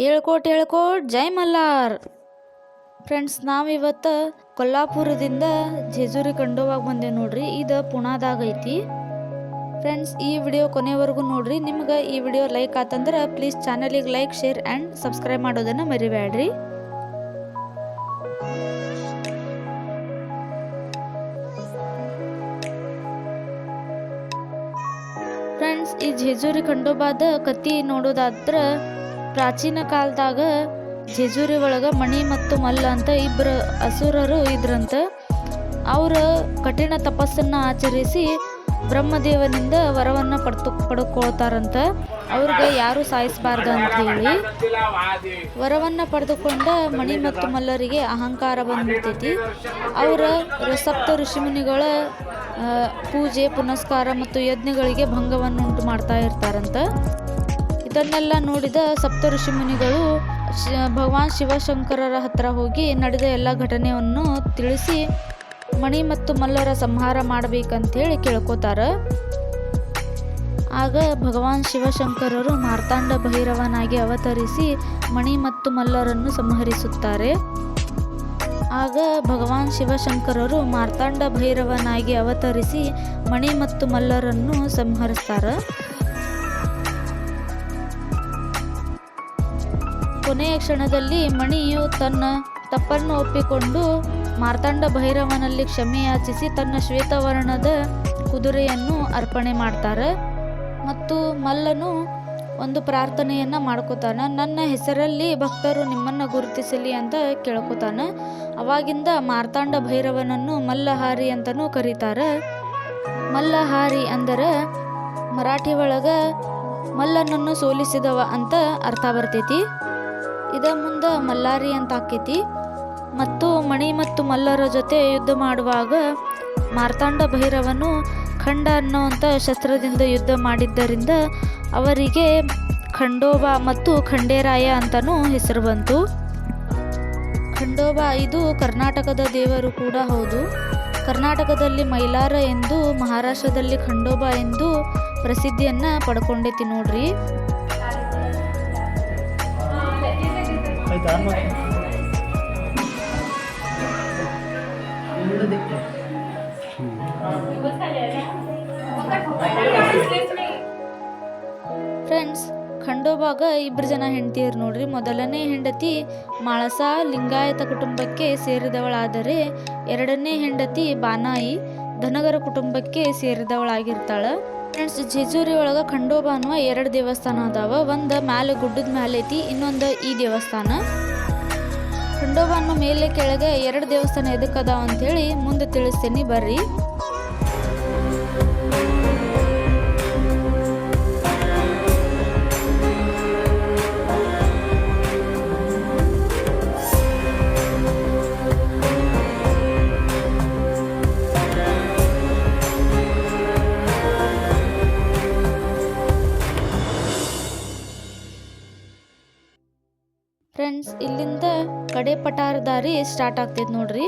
ಹೇಳ್ಕೋಟ್ ಹೇಳ್ಕೋಟ್ ಜೈ Mallar. Friends ನಾವಿವತ್ತು ಕೊಲ್ಲಾಪುರದಿಂದ ಜೇಜೂರಿ ಕಂಡೋವಾಗ ಬಂದೇವೆ ನೋಡ್ರಿ. ಇದು ಪುಣಾದಾಗ ಐತಿ. ಫ್ರೆಂಡ್ಸ್ ಈ ವಿಡಿಯೋ ಕೊನೆವರೆಗೂ ನೋಡ್ರಿ. ನಿಮ್ಗೆ ಈ ವಿಡಿಯೋ ಲೈಕ್ ಆತಂದ್ರೆ ಪ್ಲೀಸ್ ಚಾನಲಿಗೆ ಲೈಕ್ ಶೇರ್ ಆ್ಯಂಡ್ ಸಬ್ಸ್ಕ್ರೈಬ್ ಮಾಡೋದನ್ನು ಮರಿಬೇಡ್ರಿ ಫ್ರೆಂಡ್ಸ್ ಈ ಜೇಜೂರಿ ಕಂಡೋಬಾದ ಕತ್ತಿ ನೋಡೋದಾದ್ರ ಪ್ರಾಚೀನ ಕಾಲದಾಗ ಜೇಜೂರಿ ಒಳಗ ಮಣಿ ಮತ್ತು ಮಲ್ಲ ಅಂತ ಇಬ್ಬರು ಅಸುರರು ಇದ್ರಂತ. ಅವರ ಕಠಿಣ ತಪಸ್ಸನ್ನ ಆಚರಿಸಿ ಬ್ರಹ್ಮದೇವನಿಂದ ವರವನ್ನ ಪಡ್ತು, ಪಡ್ಕೊಳ್ತಾರಂತ. ಅವ್ರಿಗೆ ಯಾರು ಸಾಯಿಸಬಾರ್ದು ಅಂತ ಹೇಳಿ ವರವನ್ನ ಪಡೆದುಕೊಂಡ ಮಣಿ ಮತ್ತು ಮಲ್ಲರಿಗೆ ಅಹಂಕಾರ ಬಂದ್ಬಿಡ್ತೈತಿ. ಅವರ ಸಪ್ತ ಋಷಿಮುನಿಗಳ ಪೂಜೆ, ಪುನಸ್ಕಾರ ಮತ್ತು ಯಜ್ಞಗಳಿಗೆ ಭಂಗವನ್ನು ಉಂಟು ಮಾಡ್ತಾ ಇರ್ತಾರಂತ. ಇದನ್ನೆಲ್ಲ ನೋಡಿದ ಸಪ್ತ ಋಷಿಮುನಿಗಳು ಶಿ- ಭಗವಾನ್ ಶಿವಶಂಕರರ ಹತ್ರ ಹೋಗಿ ನಡೆದ ಎಲ್ಲ ಘಟನೆಯನ್ನು ತಿಳಿಸಿ ಮಣಿ ಮತ್ತು ಮಲ್ಲರ ಸಂಹಾರ ಮಾಡಬೇಕಂತೇಳಿ ಕೇಳ್ಕೋತಾರ. ಆಗ ಭಗವಾನ್ ಶಿವಶಂಕರರು ಮಾರ್ತಾಂಡ ಭೈರವನಾಗಿ ಅವತರಿಸಿ ಮಣಿ ಮತ್ತು ಮಲ್ಲರನ್ನು ಸಂಹರಿಸುತ್ತಾರೆ. ಆಗ ಭಗವಾನ್ ಶಿವಶಂಕರರು ಮಾರ್ತಾಂಡ ಭೈರವನಾಗಿ ಅವತರಿಸಿ ಮಣಿ ಮತ್ತು ಮಲ್ಲರನ್ನು ಸಂಹರಿಸ್ತಾರೆ. ಕೊನೆಯ ಕ್ಷಣದಲ್ಲಿ ಮಣಿಯು ತನ್ನ ತಪ್ಪನ್ನು ಒಪ್ಪಿಕೊಂಡು ಮಾರ್ತಾಂಡ ಭೈರವನಲ್ಲಿ ಕ್ಷಮೆಯಾಚಿಸಿ ತನ್ನ ಶ್ವೇತವರ್ಣದ ಕುದುರೆಯನ್ನು ಅರ್ಪಣೆ ಮಾಡ್ತಾರೆ. ಮತ್ತು ಮಲ್ಲನು ಒಂದು ಪ್ರಾರ್ಥನೆಯನ್ನ ಮಾಡ್ಕೋತಾನೆ. ನನ್ನ ಹೆಸರಲ್ಲಿ ಭಕ್ತರು ನಿಮ್ಮನ್ನ ಗುರುತಿಸಲಿ ಅಂತ ಕೇಳ್ಕೊತಾನೆ. ಅವಾಗಿಂದ ಮಾರ್ತಾಂಡ ಭೈರವನನ್ನು ಮಲ್ಲಹಾರಿ ಅಂತನೂ ಕರೀತಾರೆ. ಮಲ್ಲಹಾರಿ ಅಂದರೆ ಮರಾಠಿ ಒಳಗೆ ಮಲ್ಲನನ್ನು ಸೋಲಿಸಿದವ ಅಂತ ಅರ್ಥ ಬರ್ತೈತಿ. ಇದ ಮುಂದೆ ಮಲ್ಲಾರಿ ಅಂತ ಆಕೈತಿ. ಮತ್ತು ಮಣಿ ಮತ್ತು ಮಲ್ಲರ ಜೊತೆ ಯುದ್ಧ ಮಾಡುವಾಗ ಮಾರ್ತಾಂಡ ಭೈರವನು ಖಂಡ ಅನ್ನುವಂಥ ಶಸ್ತ್ರದಿಂದ ಯುದ್ಧ ಮಾಡಿದ್ದರಿಂದ ಅವರಿಗೆ ಖಂಡೋಬ ಮತ್ತು ಖಂಡೇರಾಯ ಅಂತನೂ ಹೆಸರು ಬಂತು. ಖಂಡೋಬಾ ಇದು ಕರ್ನಾಟಕದ ದೇವರು ಕೂಡ ಹೌದು. ಕರ್ನಾಟಕದಲ್ಲಿ ಮೈಲಾರ ಎಂದು, ಮಹಾರಾಷ್ಟ್ರದಲ್ಲಿ ಖಂಡೋಬಾ ಎಂದು ಪ್ರಸಿದ್ಧಿಯನ್ನು ಪಡ್ಕೊಂಡೈತಿ ನೋಡ್ರಿ. ಫ್ರೆಂಡ್ಸ್ ಖಂಡೋಬಾಗ ಇಬ್ಬರು ಜನ ಹೆಂಡತಿಯರು ನೋಡ್ರಿ. ಮೊದಲನೇ ಹೆಂಡತಿ ಮಾಳಸ ಲಿಂಗಾಯತ ಕುಟುಂಬಕ್ಕೆ ಸೇರಿದವಳಾದರೆ ಎರಡನೇ ಹೆಂಡತಿ ಬಾನಾಯಿ ಧನಗರ ಕುಟುಂಬಕ್ಕೆ ಸೇರಿದವಳಾಗಿರ್ತಾಳ. ಫ್ರೆಂಡ್ಸ್ ಜೇಜೂರಿ ಒಳಗ ಖಂಡೋಬ ಅನ್ನುವ ಎರಡು ದೇವಸ್ಥಾನ ಅದಾವ. ಒಂದು ಮ್ಯಾಲೆ ಗುಡ್ಡದ ಮ್ಯಾಲೆ ಐತಿ, ಇನ್ನೊಂದು ಈ ದೇವಸ್ಥಾನ. ಖಂಡೋಬ ಅನ್ನೋ ಮೇಲೆ ಕೆಳಗೆ ಎರಡು ದೇವಸ್ಥಾನ ಎದಕ್ಕೆ ಅದಾವ ಅಂತೇಳಿ ಮುಂದೆ ತಿಳಿಸ್ತೀನಿ, ಬರ್ರಿ. ಫ್ರೆಂಡ್ಸ್ ಇಲ್ಲಿಂದ ಕಡೆ ದಾರಿ ಸ್ಟಾರ್ಟ್ ಆಗ್ತೈತಿ ನೋಡ್ರಿ.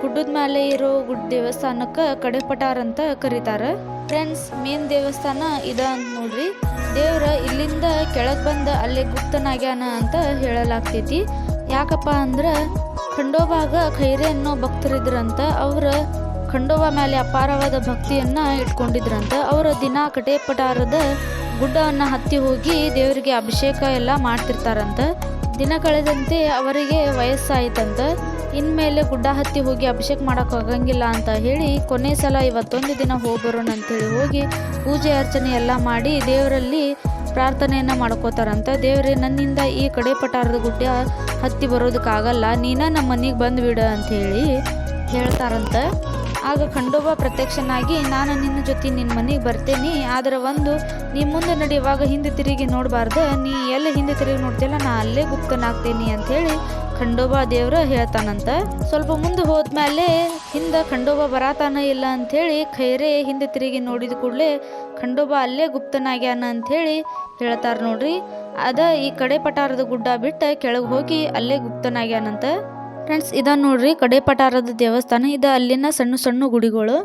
ಗುಡ್ಡದ ಮೇಲೆ ಇರೋ ಗುಡ್ ದೇವಸ್ಥಾನಕ್ಕೆ ಕಡೆ ಅಂತ ಕರೀತಾರ. ಫ್ರೆಂಡ್ಸ್ ಮೇನ್ ದೇವಸ್ಥಾನ ಇದ ಅಂತ ನೋಡ್ರಿ. ದೇವ್ರ ಇಲ್ಲಿಂದ ಕೆಳಗ್ ಬಂದ ಅಲ್ಲೇ ಗುಪ್ತನಾಗ್ಯಾನ ಅಂತ ಹೇಳಲಾಗ್ತೈತಿ. ಯಾಕಪ್ಪ ಅಂದ್ರ ಖಂಡೋಬಾಗ ಖೈರೆ ಅನ್ನೋ ಭಕ್ತರಿದ್ರಂತ ಅವ್ರ ಖಂಡೋಬ ಮೇಲೆ ಅಪಾರವಾದ ಭಕ್ತಿಯನ್ನ ಇಟ್ಕೊಂಡಿದ್ರಂತ, ಅವರ ದಿನ ಕಟೆ ಪಟಾರದ ಗುಡ್ಡವನ್ನ ಹತ್ತಿ ಹೋಗಿ ದೇವರಿಗೆ ಅಭಿಷೇಕ ಎಲ್ಲ ಮಾಡ್ತಿರ್ತಾರಂತ. ದಿನ ಕಳೆದಂತೆ ಅವರಿಗೆ ವಯಸ್ಸಾಯಿತಂತೆ, ಇನ್ಮೇಲೆ ಗುಡ್ಡ ಹತ್ತಿ ಹೋಗಿ ಅಭಿಷೇಕ ಮಾಡೋಕ್ಕಾಗಂಗಿಲ್ಲ ಅಂತ ಹೇಳಿ ಕೊನೆ ಸಲ ಇವತ್ತೊಂದು ದಿನ ಹೋಗ್ಬರೋಣ ಅಂತೇಳಿ ಹೋಗಿ ಪೂಜೆ ಅರ್ಚನೆ ಎಲ್ಲ ಮಾಡಿ ದೇವರಲ್ಲಿ ಪ್ರಾರ್ಥನೆಯನ್ನು ಮಾಡ್ಕೋತಾರಂತ. ದೇವರೇ, ನನ್ನಿಂದ ಈ ಕಡೆ ಪಟಾರದ ಗುಡ್ಡ ಹತ್ತಿ ಬರೋದಕ್ಕಾಗಲ್ಲ, ನೀನ ನಮ್ಮ ಮನೆಗೆ ಬಿಡು ಅಂತ ಹೇಳಿ ಹೇಳ್ತಾರಂತ. ಆಗ ಖಂಡೋಬ ಪ್ರತ್ಯಕ್ಷನಾಗಿ, ನಾನು ನಿನ್ನ ಜೊತೆ ನಿನ್ನ ಮನೆಗೆ ಬರ್ತೇನೆ, ಆದರೆ ಒಂದು, ನೀ ಮುಂದೆ ನಡೆಯುವಾಗ ಹಿಂದೆ ತಿರುಗಿ ನೋಡಬಾರ್ದು, ನೀ ಎಲ್ಲಿ ಹಿಂದೆ ತಿರುಗಿ ನೋಡ್ತಿಲ್ಲ ನಾ ಅಲ್ಲೇ ಗುಪ್ತನಾಗ್ತೇನೆ ಅಂಥೇಳಿ ಖಂಡೋಬ ದೇವ್ರ ಹೇಳ್ತಾನಂತ. ಸ್ವಲ್ಪ ಮುಂದೆ ಹೋದ್ಮೇಲೆ ಹಿಂದೆ ಖಂಡೋಬ ಬರಾತಾನ ಇಲ್ಲ ಅಂಥೇಳಿ ಖೈರೆ ಹಿಂದೆ ತಿರುಗಿ ನೋಡಿದ ಕೂಡಲೇ ಖಂಡೋಬ ಅಲ್ಲೇ ಗುಪ್ತನಾಗ್ಯಾನ ಅಂಥೇಳಿ ಹೇಳ್ತಾರೆ ನೋಡ್ರಿ. ಅದ ಈ ಕಡೆ ಪಟಾರದ ಗುಡ್ಡ ಬಿಟ್ಟು ಕೆಳಗೆ ಹೋಗಿ ಅಲ್ಲೇ ಗುಪ್ತನಾಗ್ಯಾನಂತ. ಫ್ರೆಂಡ್ಸ್ ಇದ ನೋಡ್ರಿ ಕಡೆ ಪಟಾರದ ದೇವಸ್ಥಾನ. ಇದು ಅಲ್ಲಿನ ಸಣ್ಣ ಸಣ್ಣ ಗುಡಿಗಳು.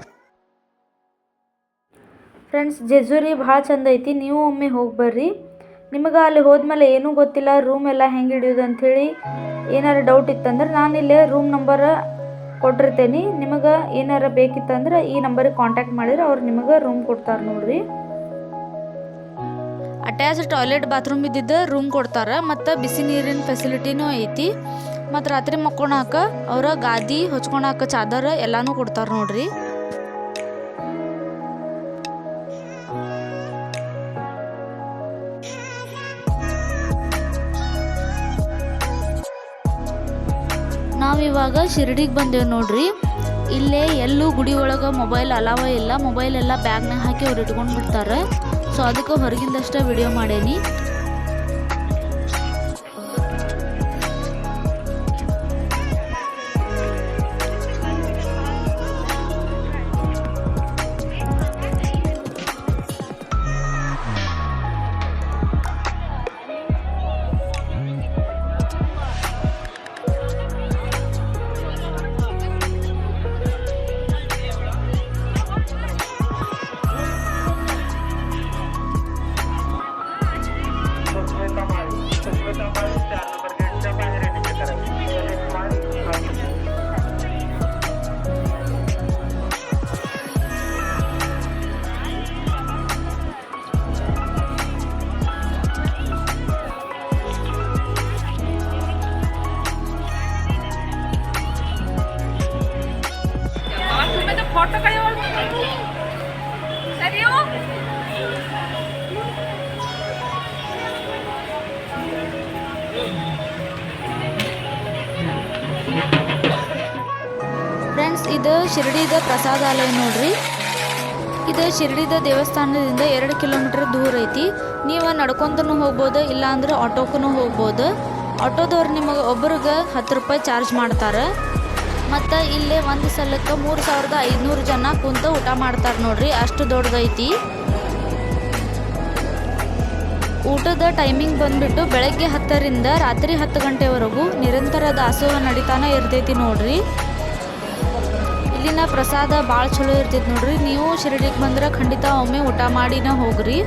ಫ್ರೆಂಡ್ಸ್ ಜೆಜೂರಿ ಭಾಳ ಚಂದ ಐತಿ. ನೀವು ಒಮ್ಮೆ ಹೋಗಿ ಬರ್ರಿ. ನಿಮಗೆ ಅಲ್ಲಿ ಹೋದ್ಮೇಲೆ ಏನೂ ಗೊತ್ತಿಲ್ಲ ರೂಮ್ ಎಲ್ಲ ಹೆಂಗೆ ಹಿಡಿಯೋದು ಅಂಥೇಳಿ ಏನಾರು ಡೌಟ್ ಇತ್ತಂದ್ರೆ ನಾನು ಇಲ್ಲೇ ರೂಮ್ ನಂಬರ್ ಕೊಟ್ಟಿರ್ತೇನೆ. ನಿಮಗೆ ಏನಾರ ಬೇಕಿತ್ತಂದ್ರೆ ಈ ನಂಬರಿಗೆ ಕಾಂಟ್ಯಾಕ್ಟ್ ಮಾಡಿದ್ರೆ ಅವ್ರು ನಿಮಗೆ ರೂಮ್ ಕೊಡ್ತಾರೆ ನೋಡ್ರಿ. ಅಟ್ಯಾಚ್ ಟಾಯ್ಲೆಟ್ ಬಾತ್ರೂಮ್ ಇದ್ದಿದ್ದ ರೂಮ್ ಕೊಡ್ತಾರೆ. ಮತ್ತು ಬಿಸಿ ನೀರಿನ ಫೆಸಿಲಿಟಿನೂ ಐತಿ. ಮತ್ತು ರಾತ್ರಿ ಮಕ್ಕೊಳಾಕ ಅವರ ಗಾದಿ ಹೊಚ್ಕೊಳಾಕ ಚಾದರ್ ಎಲ್ಲಾನು ಕೊಡ್ತಾರೆ ನೋಡ್ರಿ. ನಾವಿವಾಗ ಶಿರಡಿಗೆ ಬಂದೇವೆ ನೋಡ್ರಿ. ಇಲ್ಲೇ ಎಲ್ಲೂ ಗುಡಿ ಒಳಗೆ ಮೊಬೈಲ್ ಅಲಾವ ಇಲ್ಲ, ಮೊಬೈಲ್ ಎಲ್ಲ ಬ್ಯಾಗ್ನಾಗ ಹಾಕಿ ಅವ್ರು ಇಟ್ಕೊಂಡು ಬಿಡ್ತಾರೆ. ಸೊ ಅದಕ್ಕೆ ಹೊರಗಿಂದಷ್ಟೇ ವಿಡಿಯೋ ಮಾಡೇನಿ. ಇದು ಶಿರಡಿದ ಪ್ರಸಾದಾಲಯ ನೋಡ್ರಿ. ಇದು ಶಿರಡಿದ ದೇವಸ್ಥಾನದಿಂದ ಎರಡು ಕಿಲೋಮೀಟರ್ ದೂರ ಐತಿ. ನೀವು ನಡ್ಕೊಂತನೂ ಹೋಗ್ಬೋದು, ಇಲ್ಲಾಂದ್ರೆ ಆಟೋಕ್ಕೂ ಹೋಗ್ಬೋದು. ಆಟೋದವ್ರು ನಿಮಗೆ ಒಬ್ರಿಗೆ ಹತ್ತು ರೂಪಾಯಿ ಚಾರ್ಜ್ ಮಾಡ್ತಾರೆ. ಮತ್ತು ಇಲ್ಲೇ ಒಂದು ಸಲಕ್ಕೆ ಮೂರು ಸಾವಿರದ ಐದುನೂರು ಜನ ಕುಂತು ಊಟ ಮಾಡ್ತಾರೆ ನೋಡ್ರಿ, ಅಷ್ಟು ದೊಡ್ಡದೈತಿ. ಊಟದ ಟೈಮಿಂಗ್ ಬಂದ್ಬಿಟ್ಟು ಬೆಳಗ್ಗೆ ಹತ್ತರಿಂದ ರಾತ್ರಿ ಹತ್ತು ಗಂಟೆವರೆಗೂ ನಿರಂತರ ದಾಸೋಹ ನಡೀತಾನೆ ಇರ್ತೈತಿ ನೋಡ್ರಿ. ಇಲ್ಲಿನ ಪ್ರಸಾದ ಭಾಳ ಚಲೋ ಇರ್ತೈತಿ ನೋಡ್ರಿ. ನೀವು ಶಿರಡಿಗೆ ಬಂದ್ರೆ ಖಂಡಿತ ಒಮ್ಮೆ ಊಟ ಮಾಡಿನ ಹೋಗ್ರಿ.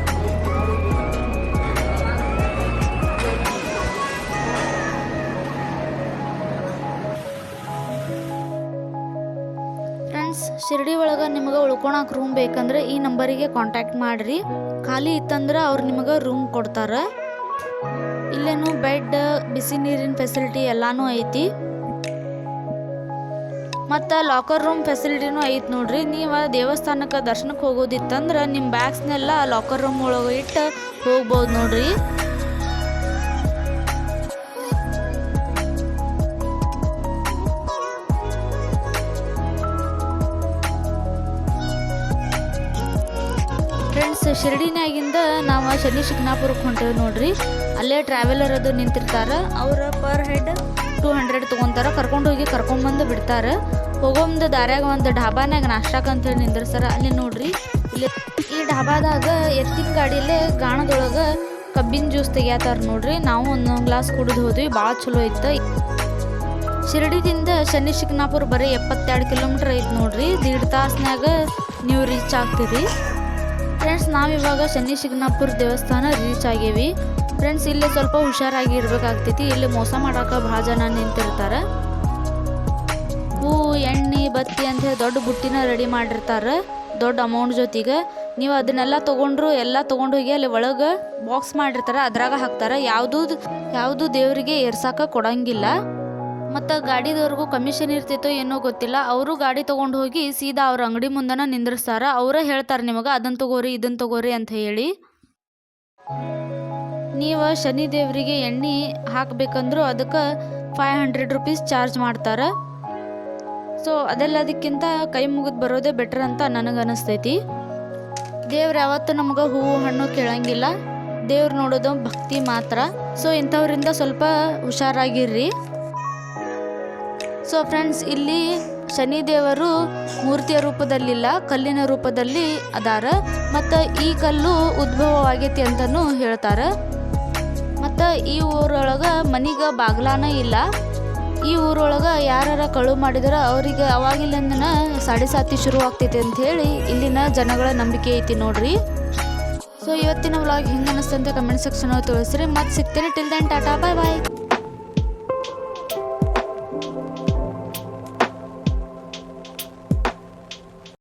ಫ್ರೆಂಡ್ಸ್ ಶಿರಡಿ ಒಳಗೆ ನಿಮಗೆ ಉಳ್ಕೊಳಕ್ಕೆ ರೂಮ್ ಬೇಕಂದ್ರೆ ಈ ನಂಬರಿಗೆ ಕಾಂಟ್ಯಾಕ್ಟ್ ಮಾಡಿರಿ. ಖಾಲಿ ಇತ್ತಂದ್ರೆ ಅವ್ರು ನಿಮಗೆ ರೂಮ್ ಕೊಡ್ತಾರೆ. ಇಲ್ಲೇನು ಬೆಡ್ ಬಿಸಿ ನೀರಿನ ಫೆಸಿಲಿಟಿ ಎಲ್ಲಾನು ಐತಿ. ಮತ್ತು ಲಾಕರ್ ರೂಮ್ ಫೆಸಿಲಿಟಿನೂ ಐತಿ ನೋಡ್ರಿ. ನೀವು ದೇವಸ್ಥಾನಕ್ಕೆ ದರ್ಶನಕ್ಕೆ ಹೋಗೋದಿತ್ತಂದ್ರೆ ನಿಮ್ಮ ಬ್ಯಾಗ್ಸ್ನೆಲ್ಲ ಲಾಕರ್ ರೂಮ್ ಒಳಗೆ ಇಟ್ಟು ಹೋಗ್ಬೋದು ನೋಡ್ರಿ. ಫ್ರೆಂಡ್ಸ್ ಶಿರಡಿನಾಗಿಂದ ನಾವು ಶನಿ ಶಿಕ್ನಾಪುರಕ್ಕೆ ಹೊಂಟೇವಿ ನೋಡ್ರಿ. ಅಲ್ಲೇ ಟ್ರಾವೆಲರ್ ಅದು ನಿಂತಿರ್ತಾರೆ. ಅವ್ರ ಪರ್ ಹೆಡ್ ಟೂ ಹಂಡ್ರೆಡ್ ತೊಗೊಂತಾರೆ. ಕರ್ಕೊಂಡು ಹೋಗಿ ಕರ್ಕೊಂಡು ಬಂದು ಬಿಡ್ತಾರೆ. ಹೋಗೋ ಮುಂದೆ ದಾರ್ಯಾಗ ಒಂದು ಢಾಬಾನಾಗ ನಾಷ್ಟಕ್ಕೆ ಅಂತೇಳಿ ನಿಂದಿರ್ತಾರೆ ಅಲ್ಲಿ ನೋಡ್ರಿ, ಇಲ್ಲಿ ಈ ಢಾಬಾದಾಗ ಎತ್ತಿನ ಗಾಡಿಯಲ್ಲೇ ಗಾಣದೊಳಗೆ ಕಬ್ಬಿನ ಜ್ಯೂಸ್ ತೆಗಿಯತ್ತಾರ ನೋಡ್ರಿ. ನಾವು ಒಂದೊಂದು ಗ್ಲಾಸ್ ಕುಡಿದು ಹೋದ್ವಿ ಭಾಳ ಚಲೋ ಇತ್ತು. ಶಿರಡಿದಿಂದ ಶನಿ ಶಿಕ್ನಾಪುರ್ ಬರೀ ಎಪ್ಪತ್ತೆರಡು ಕಿಲೋಮೀಟ್ರ್ ಐತೆ ನೋಡ್ರಿ. ದೀಡ್ ತಾಸ್ನಾಗ ನೀವು ರೀಚ್ ಆಗ್ತೀರಿ. ಫ್ರೆಂಡ್ಸ್ ನಾವಿವಾಗ ಶನಿ ಶಿಗ್ನಾಪುರ ದೇವಸ್ಥಾನ ರೀಚ್ ಆಗೇವಿ. ಫ್ರೆಂಡ್ಸ್ ಇಲ್ಲಿ ಸ್ವಲ್ಪ ಹುಷಾರಾಗಿ ಇರಬೇಕಾಗ್ತೈತಿ ಇಲ್ಲಿ ಮೋಸ ಮಾಡಾಕ ಭಾಳ ಜನ ನಿಂತಿರ್ತಾರೆ. ಹೂವು ಎಣ್ಣೆ, ಬತ್ತಿ ಅಂತ ಹೇಳಿ ದೊಡ್ಡ ಬುಟ್ಟಿನ ರೆಡಿ ಮಾಡಿರ್ತಾರೆ ದೊಡ್ಡ ಅಮೌಂಟ್ ಜೊತೆಗೆ. ನೀವು ಅದನ್ನೆಲ್ಲ ತೊಗೊಂಡ್ರು, ಎಲ್ಲ ತೊಗೊಂಡು ಹೋಗಿ ಅಲ್ಲಿ ಒಳಗೆ ಬಾಕ್ಸ್ ಮಾಡಿರ್ತಾರೆ. ಅದ್ರಾಗ ಹಾಕ್ತಾರೆ. ಯಾವುದು ಯಾವುದು ದೇವರಿಗೆ ಏರ್ಸಾಕ ಕೊಡಂಗಿಲ್ಲ. ಮತ್ತು ಗಾಡಿದವ್ರಿಗೂ ಕಮಿಷನ್ ಇರ್ತಿತ್ತೋ ಏನೋ ಗೊತ್ತಿಲ್ಲ. ಅವರು ಗಾಡಿ ತೊಗೊಂಡು ಹೋಗಿ ಸೀದಾ ಅವ್ರ ಅಂಗಡಿ ಮುಂದನ ನಿಂದ್ರಿಸ್ತಾರ. ಅವರೇ ಹೇಳ್ತಾರೆ ನಿಮಗೆ ಅದನ್ನು ತಗೋರಿ ಇದನ್ನು ತಗೋರಿ ಅಂತ ಹೇಳಿ. ನೀವು ಶನಿ ದೇವರಿಗೆ ಎಣ್ಣೆ ಹಾಕಬೇಕಂದ್ರೂ ಅದಕ್ಕೆ ಫೈವ್ ಹಂಡ್ರೆಡ್ ರುಪೀಸ್ ಚಾರ್ಜ್ ಮಾಡ್ತಾರೆ. ಸೊ ಅದೆಲ್ಲದಕ್ಕಿಂತ ಕೈ ಮುಗಿದು ಬರೋದೇ ಬೆಟ್ರ್ ಅಂತ ನನಗೆ ಅನಿಸ್ತೈತಿ. ದೇವ್ರು ಯಾವತ್ತೂ ನಮ್ಗೆ ಹೂವು, ಹಣ್ಣು ಕೇಳಂಗಿಲ್ಲ. ದೇವ್ರು ನೋಡೋದು ಭಕ್ತಿ ಮಾತ್ರ. ಸೊ ಇಂಥವರಿಂದ ಸ್ವಲ್ಪ ಹುಷಾರಾಗಿರ್ರಿ. ಸೊ ಫ್ರೆಂಡ್ಸ್ ಇಲ್ಲಿ ಶನಿದೇವರು ಮೂರ್ತಿಯ ರೂಪದಲ್ಲಿಲ್ಲ, ಕಲ್ಲಿನ ರೂಪದಲ್ಲಿ ಅದಾರ. ಮತ್ತು ಈ ಕಲ್ಲು ಉದ್ಭವವಾಗೈತಿ ಅಂತಲೂ ಹೇಳ್ತಾರೆ. ಮತ್ತು ಈ ಊರೊಳಗೆ ಮನೆಗೆ ಬಾಗ್ಲಾನ ಇಲ್ಲ. ಈ ಊರೊಳಗೆ ಯಾರ ಕಳು ಮಾಡಿದ್ರೆ ಅವರಿಗೆ ಅವಾಗಿಲ್ಲಿಂದನ ಸಾಡೆ ಸಾತಿ ಶುರು ಆಗ್ತೈತಿ ಅಂತ ಹೇಳಿ ಇಲ್ಲಿನ ಜನಗಳ ನಂಬಿಕೆ ಐತಿ ನೋಡ್ರಿ. ಸೊ ಇವತ್ತಿನ ವ್ಲಾಗ್ ಹಿಂಗೆ ಅನ್ನಿಸ್ತಂತೆ ಕಮೆಂಟ್ ಸೆಕ್ಷನ್ ತಿಳಿಸ್ರಿ. ಮತ್ತೆ ಸಿಗ್ತೀನಿ. Till then tata bye bye